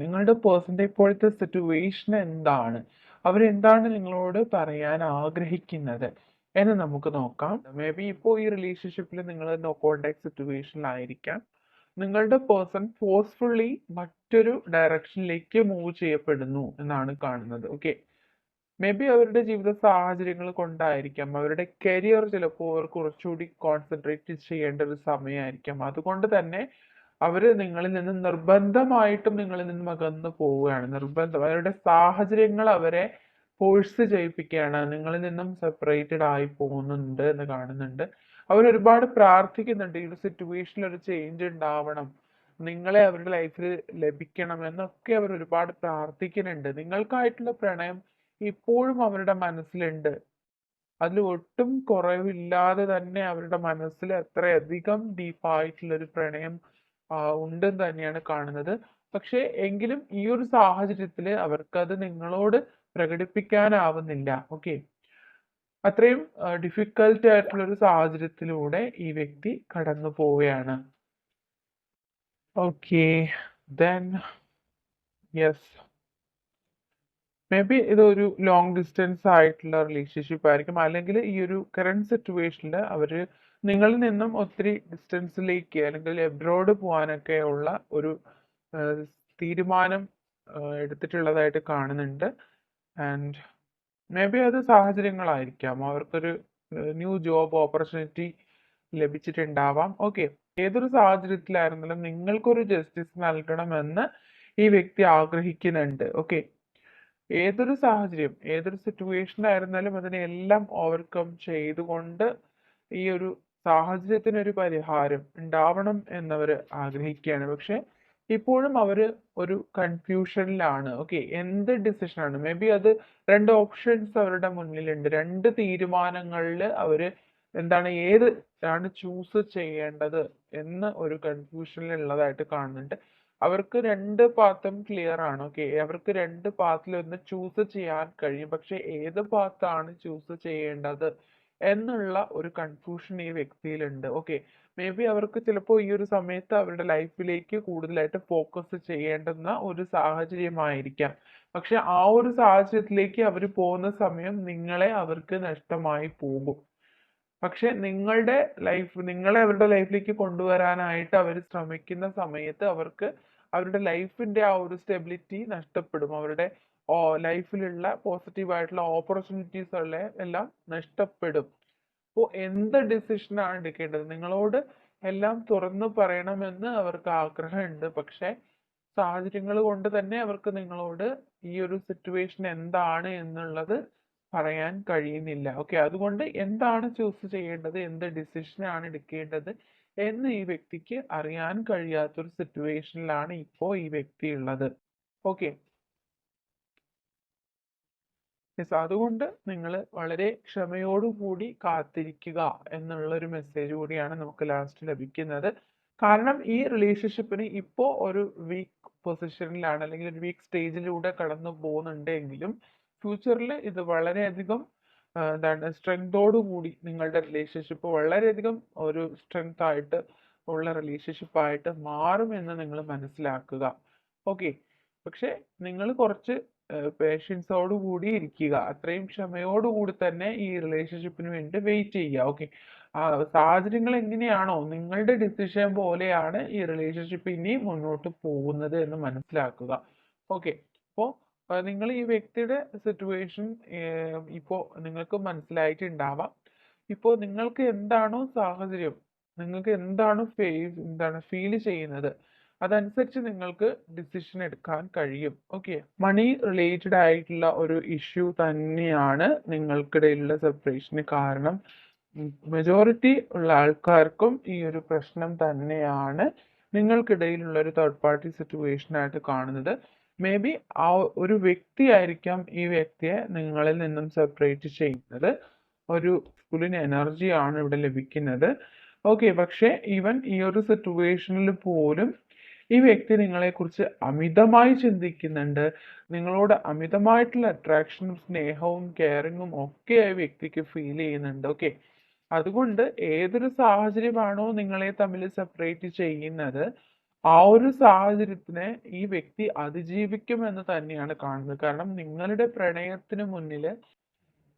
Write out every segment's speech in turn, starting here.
നിങ്ങളുടെ പേഴ്സന്റെ ഇപ്പോഴത്തെ സിറ്റുവേഷൻ എന്താണ്? അവരെന്താണ് നിങ്ങളോട് പറയാൻ ആഗ്രഹിക്കുന്നത്? എന്ന് നമുക്ക് നോക്കാം. മേ ബി ഇപ്പോൾ ഈ റിലേഷൻഷിപ്പിൽ നിങ്ങൾ നോ കോണ്ടാക്ട് സിറ്റുവേഷനിലായിരിക്കാം നിങ്ങളുടെ പേഴ്സൺ ഫോഴ്സ്ഫുള്ളി മറ്റൊരു ഡയറക്ഷനിലേക്ക് മൂവ് ചെയ്യപ്പെടുന്നു എന്നാണ് കാണുന്നത്. ഓക്കെ മേ ബി അവരുടെ ജീവിത സാഹചര്യങ്ങൾ കൊണ്ടായിരിക്കാം. അവരുടെ കരിയർ ചിലപ്പോൾ അവർ കുറച്ചുകൂടി കോൺസെൻട്രേറ്റ് ചെയ്യേണ്ട ഒരു സമയമായിരിക്കാം. അതുകൊണ്ട് തന്നെ അവർ നിങ്ങളിൽ നിന്ന് നിർബന്ധമായിട്ടും നിങ്ങളിൽ നിന്നും അകന്നു പോവുകയാണ്. നിർബന്ധം. അവരുടെ സാഹചര്യങ്ങൾ അവരെ ഫോഴ്സ് ചെയ്യിപ്പിക്കുകയാണ്. നിങ്ങളിൽ നിന്നും സെപ്പറേറ്റഡ് ആയി പോകുന്നുണ്ട് എന്ന് കാണുന്നുണ്ട്. അവർ ഒരുപാട് പ്രാർത്ഥിക്കുന്നുണ്ട്. ഈ ഒരു സിറ്റുവേഷനിൽ ഒരു ചേഞ്ച് ഉണ്ടാവണം. നിങ്ങളെ അവരുടെ ലൈഫിൽ ലഭിക്കണം എന്നൊക്കെ അവർ ഒരുപാട് പ്രാർത്ഥിക്കുന്നുണ്ട്. നിങ്ങൾക്കായിട്ടുള്ള പ്രണയം ഇപ്പോഴും അവരുടെ മനസ്സിലുണ്ട്. അതിൽ ഒട്ടും കുറവില്ലാതെ തന്നെ അവരുടെ മനസ്സിൽ അത്രയധികം ഡീപ്പായിട്ടുള്ള ഒരു പ്രണയം ഉണ്ടെന്ന് തന്നെയാണ് കാണുന്നത്. പക്ഷേ എങ്കിലും ഈ ഒരു സാഹചര്യത്തിൽ അവർക്കത് നിങ്ങളോട് പ്രകടിപ്പിക്കാനാവുന്നില്ല. ഓക്കെ? അത്രയും ഡിഫിക്കൽട്ട് ആയിട്ടുള്ള ഒരു സാഹചര്യത്തിലൂടെ ഈ വ്യക്തി കടന്നു പോവുകയാണ്. Okay. Then yes may be ഇതൊരു ലോങ് ഡിസ്റ്റൻസ് ആയിട്ടുള്ള റിലേഷൻഷിപ്പ് ആയിരിക്കും. അല്ലെങ്കിൽ ഈ ഒരു കറണ്ട് സിറ്റുവേഷനിൽ അവർ നിങ്ങളിൽ നിന്നും ഒത്തിരി ഡിസ്റ്റൻസിലേക്ക് അല്ലെങ്കിൽ എബ്രോഡ് പോകാനൊക്കെ ഉള്ള ഒരു തീരുമാനം എടുത്തിട്ടുള്ളതായിട്ട് കാണുന്നുണ്ട്. ആൻഡ് മേ ബി അത് സാഹചര്യങ്ങളായിരിക്കാം. അവർക്കൊരു ന്യൂ ജോബ് ഓപ്പർച്യൂണിറ്റി ലഭിച്ചിട്ടുണ്ടാവാം. ഓക്കെ ഏതൊരു സാഹചര്യത്തിലായിരുന്നാലും നിങ്ങൾക്കൊരു ജസ്റ്റിസ് നൽകണമെന്ന് ഈ വ്യക്തി ആഗ്രഹിക്കുന്നുണ്ട്. ഓക്കെ ഏതൊരു സാഹചര്യം ഏതൊരു സിറ്റുവേഷൻ അതിനെ എല്ലാം ഓവർകം ചെയ്തുകൊണ്ട് ഈ ഒരു സാഹചര്യത്തിന് ഒരു പരിഹാരം ഉണ്ടാവണം എന്നവർ ആഗ്രഹിക്കുകയാണ് പക്ഷെ ഇപ്പോഴും അവർ ഒരു കൺഫ്യൂഷനിലാണ് ഓക്കെ എന്ത് ഡിസിഷൻ ആണ്? മേ ബി അത് രണ്ട് ഓപ്ഷൻസ് അവരുടെ മുന്നിലുണ്ട്. രണ്ട് തീരുമാനങ്ങളിൽ അവർ എന്താണ് ഏത് ആണ് ചൂസ് ചെയ്യേണ്ടത് എന്ന ഒരു കൺഫ്യൂഷനിൽ ഉള്ളതായിട്ട് കാണുന്നുണ്ട്. അവർക്ക് രണ്ട് പാത്തും ക്ലിയർ ആണ്. ഓക്കെ അവർക്ക് രണ്ട് പാത്തിൽ ഒന്ന് ചൂസ് ചെയ്യാൻ കഴിയും. പക്ഷെ ഏത് പാത്താണ് ചൂസ് ചെയ്യേണ്ടത് എന്നുള്ള ഒരു കൺഫ്യൂഷൻ ഈ വ്യക്തിയിലുണ്ട്. ഓക്കെ മേ ബി അവർക്ക് ചിലപ്പോൾ ഈ ഒരു സമയത്ത് അവരുടെ ലൈഫിലേക്ക് കൂടുതലായിട്ട് ഫോക്കസ് ചെയ്യേണ്ടുന്ന ഒരു സാഹചര്യമായിരിക്കാം. പക്ഷെ ആ ഒരു സാഹചര്യത്തിലേക്ക് അവർ പോകുന്ന സമയം നിങ്ങളെ അവർക്ക് നഷ്ടമായി പോകും. പക്ഷെ നിങ്ങളുടെ ലൈഫ് നിങ്ങളെ അവരുടെ ലൈഫിലേക്ക് കൊണ്ടുവരാനായിട്ട് അവർ ശ്രമിക്കുന്ന സമയത്ത് അവർക്ക് അവരുടെ ലൈഫിന്റെ ആ ഒരു സ്റ്റെബിലിറ്റി നഷ്ടപ്പെടും. അവരുടെ ലൈഫിലുള്ള പോസിറ്റീവ് ആയിട്ടുള്ള ഓപ്പർച്യൂണിറ്റീസ് എല്ലാം നഷ്ടപ്പെടും. അപ്പോൾ എന്ത് ആണ് എടുക്കേണ്ടത്? നിങ്ങളോട് എല്ലാം തുറന്നു പറയണമെന്ന് അവർക്ക് ആഗ്രഹമുണ്ട്. പക്ഷെ സാഹചര്യങ്ങൾ കൊണ്ട് തന്നെ അവർക്ക് നിങ്ങളോട് ഈ ഒരു സിറ്റുവേഷൻ എന്താണ് എന്നുള്ളത് പറയാൻ കഴിയുന്നില്ല. ഓക്കെ അതുകൊണ്ട് എന്താണ് ചൂസ് ചെയ്യേണ്ടത്? എന്ത് ആണ് എടുക്കേണ്ടത്? എന്ന് ഈ വ്യക്തിക്ക് അറിയാൻ കഴിയാത്തൊരു സിറ്റുവേഷനിലാണ് ഇപ്പോൾ ഈ വ്യക്തി ഉള്ളത്. ഓക്കെ യെസ് അതുകൊണ്ട് നിങ്ങൾ വളരെ ക്ഷമയോടുകൂടി കാത്തിരിക്കുക എന്നുള്ള ഒരു മെസ്സേജ് കൂടിയാണ് നമുക്ക് ലാസ്റ്റ് ലഭിക്കുന്നത്. കാരണം ഈ റിലേഷൻഷിപ്പിന് ഇപ്പോൾ ഒരു വീക്ക് പൊസിഷനിലാണ് അല്ലെങ്കിൽ ഒരു വീക്ക് സ്റ്റേജിലൂടെ കടന്നു പോകുന്നുണ്ട് എങ്കിലും ഫ്യൂച്ചറിൽ ഇത് വളരെയധികം എന്താണ് സ്ട്രെങ്തോടു കൂടി നിങ്ങളുടെ റിലേഷൻഷിപ്പ് വളരെയധികം ഒരു സ്ട്രെങ്ത് ആയിട്ട് ഉള്ള റിലേഷൻഷിപ്പ് ആയിട്ട് മാറും എന്ന് നിങ്ങൾ മനസ്സിലാക്കുക. ഓക്കെ പക്ഷെ നിങ്ങൾ കുറച്ച് പേഷ്യൻസോട് കൂടി ഇരിക്കുക. അത്രയും ക്ഷമയോടുകൂടി തന്നെ ഈ റിലേഷൻഷിപ്പിന് വേണ്ടി വെയിറ്റ് ചെയ്യുക. ഓക്കെ സാഹചര്യങ്ങൾ എങ്ങനെയാണോ നിങ്ങളുടെ ഡിസിഷൻ പോലെയാണ് ഈ റിലേഷൻഷിപ്പ് ഇനി മുന്നോട്ട് പോകുന്നത് എന്ന് മനസ്സിലാക്കുക. ഓക്കെ അപ്പോൾ നിങ്ങൾ ഈ വ്യക്തിയുടെ സിറ്റുവേഷൻ ഇപ്പോൾ നിങ്ങൾക്ക് മനസ്സിലായിട്ടുണ്ടാവാം. ഇപ്പോൾ നിങ്ങൾക്ക് എന്താണോ സാഹചര്യം നിങ്ങൾക്ക് എന്താണ് ഫേസ് എന്താണ് ഫീൽ ചെയ്യുന്നത് അതനുസരിച്ച് നിങ്ങൾക്ക് ഡിസിഷൻ എടുക്കാൻ കഴിയും. ഓക്കെ മണി റിലേറ്റഡ് ആയിട്ടുള്ള ഒരു ഇഷ്യൂ തന്നെയാണ് നിങ്ങൾക്കിടയിലുള്ള സെപ്പറേഷന് കാരണം. മെജോറിറ്റി ഉള്ള ആൾക്കാർക്കും ഈ ഒരു പ്രശ്നം തന്നെയാണ് നിങ്ങൾക്കിടയിലുള്ള ഒരു തേർഡ് പാർട്ടി സിറ്റുവേഷൻ ആയിട്ട് കാണുന്നത്. മേ ബി ആ ഒരു വ്യക്തി ആയിരിക്കാം ഈ വ്യക്തിയെ നിങ്ങളിൽ നിന്നും സെപ്പറേറ്റ് ചെയ്യുന്നത്. ഒരു ഫുള്ളിന് എനർജിയാണ് ഇവിടെ ലഭിക്കുന്നത്. ഓക്കെ പക്ഷേ ഈവൻ ഈ ഒരു സിറ്റുവേഷനിൽ പോലും ഈ വ്യക്തി നിങ്ങളെക്കുറിച്ച് അമിതമായി ചിന്തിക്കുന്നുണ്ട്. നിങ്ങളോട് അമിതമായിട്ടുള്ള അട്രാക്ഷനും സ്നേഹവും കെയറിങ്ങും ഒക്കെ ആ വ്യക്തിക്ക് ഫീൽ ചെയ്യുന്നുണ്ട്. ഓക്കെ അതുകൊണ്ട് ഏതൊരു സാഹചര്യമാണോ നിങ്ങളെ തമ്മിൽ സെപ്പറേറ്റ് ചെയ്യുന്നത് ആ ഒരു സാഹചര്യത്തിനെ ഈ വ്യക്തി അതിജീവിക്കുമെന്ന് തന്നെയാണ് കാണുന്നത്. കാരണം നിങ്ങളുടെ പ്രണയത്തിന് മുന്നിൽ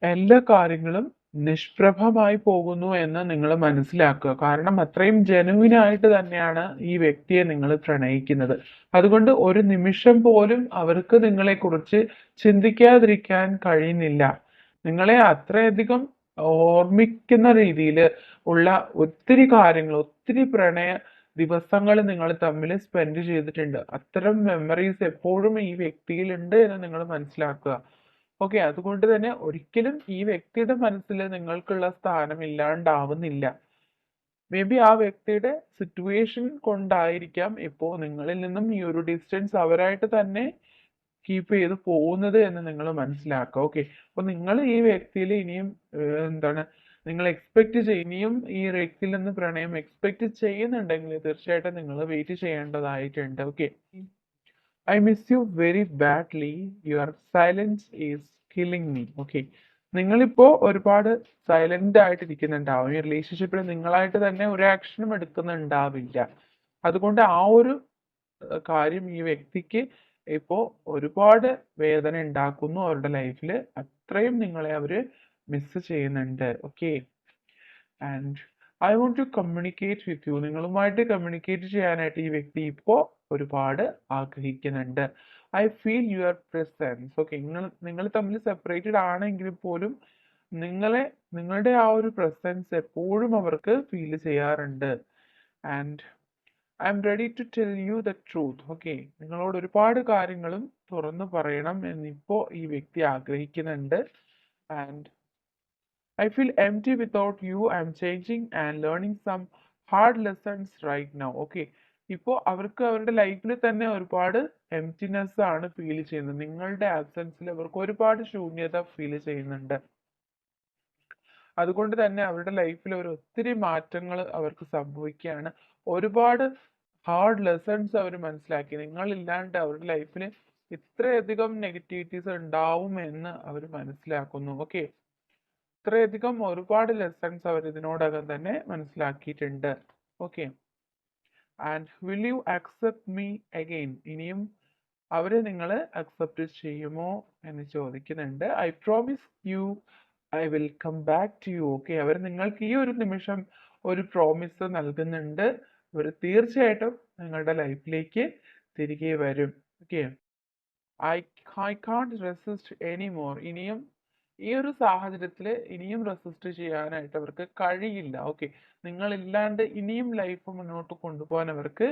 എല്ലാ കാര്യങ്ങളും നിഷ്പ്രഭമായി പോകുന്നു എന്ന് നിങ്ങൾ മനസ്സിലാക്കുക. കാരണം അത്രയും ജനുവിനായിട്ട് തന്നെയാണ് ഈ വ്യക്തിയെ നിങ്ങൾ പ്രണയിക്കുന്നത്. അതുകൊണ്ട് ഒരു നിമിഷം പോലും അവർക്ക് നിങ്ങളെക്കുറിച്ച് ചിന്തിക്കാതിരിക്കാൻ കഴിയുന്നില്ല. നിങ്ങളെ അത്രയധികം ഓർമ്മിക്കുന്ന രീതിയിൽ ഉള്ള ഒത്തിരി കാര്യങ്ങൾ, ഒത്തിരി പ്രണയ ദിവസങ്ങൾ നിങ്ങൾ തമ്മിൽ സ്പെൻഡ് ചെയ്തിട്ടുണ്ട്. അത്തരം മെമ്മറീസ് എപ്പോഴും ഈ വ്യക്തിയിലുണ്ട് എന്ന് നിങ്ങൾ മനസ്സിലാക്കുക. ഓക്കെ. അതുകൊണ്ട് തന്നെ ഒരിക്കലും ഈ വ്യക്തിയുടെ മനസ്സിൽ നിങ്ങൾക്കുള്ള സ്ഥാനം ഇല്ലാണ്ടാവുന്നില്ല. മേ ബി ആ വ്യക്തിയുടെ സിറ്റുവേഷൻ കൊണ്ടായിരിക്കാം ഇപ്പോ നിങ്ങളിൽ നിന്നും ഈ ഒരു ഡിസ്റ്റൻസ് അവരായിട്ട് തന്നെ കീപ്പ് ചെയ്ത് പോകുന്നത് എന്ന് നിങ്ങൾ മനസ്സിലാക്കുക. ഓക്കെ. അപ്പോൾ നിങ്ങൾ ഈ വ്യക്തിയിൽ ഇനിയും എന്താണ് നിങ്ങൾ എക്സ്പെക്ട് ചെയ്യും ഇനിയും ഈ വ്യക്തിയിൽ നിന്ന് പ്രണയം എക്സ്പെക്ട് ചെയ്യുന്നുണ്ടെങ്കിൽ തീർച്ചയായിട്ടും നിങ്ങൾ വെയിറ്റ് ചെയ്യേണ്ടതായിട്ടുണ്ട്. Okay. I miss you very badly. Your silence is killing me. Okay. നിങ്ങളിപ്പോ ഒരുപാട് സൈലന്റ് ആയിട്ട് ഇരിക്കുന്നുണ്ടാവും. ഈ റിലേഷൻഷിപ്പിൽ നിങ്ങളായിട്ട് തന്നെ ഒരു ആക്ഷനും എടുക്കുന്നുണ്ടാവില്ല. അതുകൊണ്ട് ആ ഒരു കാര്യം ഈ വ്യക്തിക്ക് ഇപ്പോ ഒരുപാട് വേദന ഉണ്ടാക്കുന്നു അവരുടെ ലൈഫിൽ അത്രയും നിങ്ങളെ അവർ മിസ് ചെയ്യുന്നുണ്ട്. Okay. And I want to communicate with you. നിങ്ങളുമായിട്ട് കമ്മ്യൂണിക്കേറ്റ് ചെയ്യാനായിട്ട് ഈ വ്യക്തി ഇപ്പോ ഒരുപാട് ആഗ്രഹിക്കുന്നുണ്ട്. I feel your presence. Okay. നിങ്ങൾ നിങ്ങൾ തമ്മിൽ സെപ്പറേറ്റഡ് ആണെങ്കിൽ പോലും നിങ്ങളെ നിങ്ങളുടെ ആ ഒരു പ്രസൻസ് എപ്പോഴും അവർക്ക് ഫീൽ ചെയ്യാറുണ്ട്. And I'm ready to tell you the truth. Okay. നിങ്ങളോട് ഒരുപാട് കാര്യങ്ങളും തുറന്നു പറയണം എന്നിപ്പോ ഈ വ്യക്തി ആഗ്രഹിക്കുന്നുണ്ട്. And I feel empty without you. I'm changing and learning some hard lessons right now. Okay. ഇപ്പോ അവർക്ക് അവരുടെ ലൈഫിൽ തന്നെ ഒരുപാട് എംറ്റിനെസ് ആണ് ഫീൽ ചെയ്യുന്നത്. നിങ്ങളുടെ ആബ്സെൻസിൽ അവർക്ക് ഒരുപാട് ശൂന്യത ഫീൽ ചെയ്യുന്നുണ്ട്. അതുകൊണ്ട് തന്നെ അവരുടെ ലൈഫിൽ ഒരു ഒത്തിരി മാറ്റങ്ങൾ അവർക്ക് സംഭവിക്കുകയാണ്. ഒരുപാട് ഹാർഡ് ലെസൺസ് അവർ മനസ്സിലാക്കി. നിങ്ങളില്ലാണ്ട് അവരുടെ ലൈഫിൽ ഇത്രയധികം നെഗറ്റിവിറ്റീസ് ഉണ്ടാവും എന്ന് അവർ മനസ്സിലാക്കുന്നു. ഓക്കെ. ഇത്രയധികം ഒരുപാട് ലെസൺസ് അവർ ഇതിനോടകം തന്നെ മനസ്സിലാക്കിയിട്ടുണ്ട്. Okay. And will you accept me again. ഇനിയും അവരെ നിങ്ങൾ അക്സെപ്റ്റ് ചെയ്യുമോ എന്ന് ചോദിക്കുന്നുണ്ട്. I promise you I will come back to you. Okay. അവർ നിങ്ങൾക്ക് ഈ ഒരു നിമിഷം ഒരു പ്രോമിസ് നൽകുന്നുണ്ട്. അവർ തീർച്ചയായിട്ടും നിങ്ങളുടെ ലൈഫിലേക്ക് തിരികെ വരും. Okay. I I can't resist any more ഇനിയും ഈ ഒരു സാഹചര്യത്തിൽ ഇനിയും റെസിസ്റ്റ് ചെയ്യാനായിട്ട് അവർക്ക് കഴിയില്ല. ഓക്കെ. നിങ്ങളില്ലാണ്ട് ഇനിയും ലൈഫ് മുന്നോട്ട് കൊണ്ടുപോകാൻ അവർക്ക്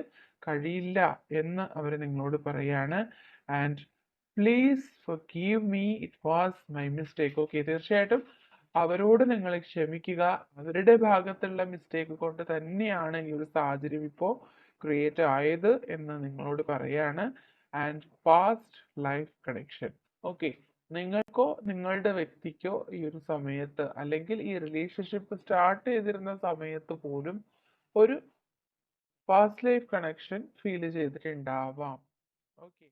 കഴിയില്ല എന്ന് അവർ നിങ്ങളോട് പറയാണ്. And please forgive me. It was my mistake. Okay. തീർച്ചയായിട്ടും അവരോട് നിങ്ങൾ ക്ഷമിക്കുക. അവരുടെ ഭാഗത്തുള്ള മിസ്റ്റേക്ക് കൊണ്ട് തന്നെയാണ് ഈ ഒരു സാഹചര്യം ഇപ്പോ ക്രിയേറ്റ് ആയത് എന്ന് നിങ്ങളോട് പറയാണ്. And past life connection. Okay. നിങ്ങൾക്കോ നിങ്ങളുടെ വ്യക്തിക്കോ ഈ ഒരു സമയത്ത് അല്ലെങ്കിൽ ഈ റിലേഷൻഷിപ്പ് സ്റ്റാർട്ട് ചെയ്തിരുന്ന സമയത്ത് പോലും ഒരു പാസ്റ്റ് ലൈഫ് കണക്ഷൻ ഫീൽ ചെയ്തിട്ടുണ്ടാവാം. ഓക്കെ.